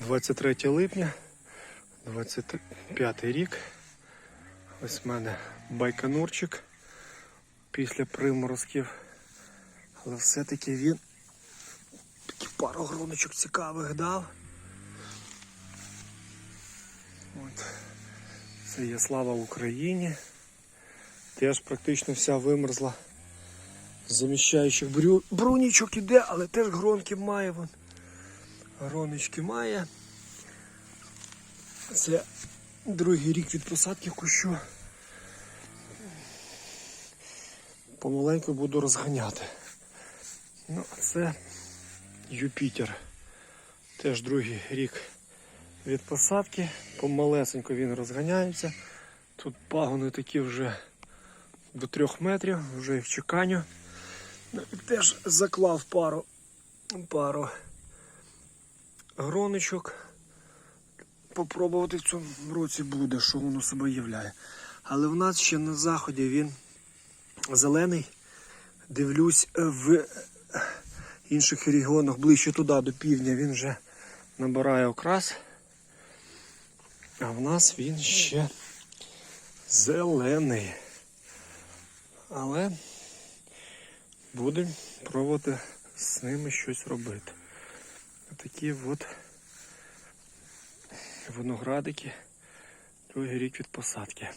23 липня, 25 рік. Ось в мене байконурчик після приморозків. Але все-таки він такі пару гроночок цікавих дав. От. Це є слава Україні. Теж практично вся вимерзла. Заміщаючих брю... брунічок іде, але теж гронки має вон. Гроночки має. Це другий рік від посадки кущу. Помаленьку буду розганяти. Ну, це Юпітер. Теж другий рік від посадки. Помалесенько він розганяється. Тут пагони такі вже до трьох метрів, вже і в чеканню. Ну, Теж заклав пару, пару гроночок. Попробувати в цьому році буде, що воно себе являє. Але в нас ще на заході він зелений. Дивлюсь е, в інших регіонах ближче туди, до півдня, він вже набирає окрас. А в нас він ще зелений. Але будемо пробувати з ними щось робити. Такі от виноградики, другий рік від посадки.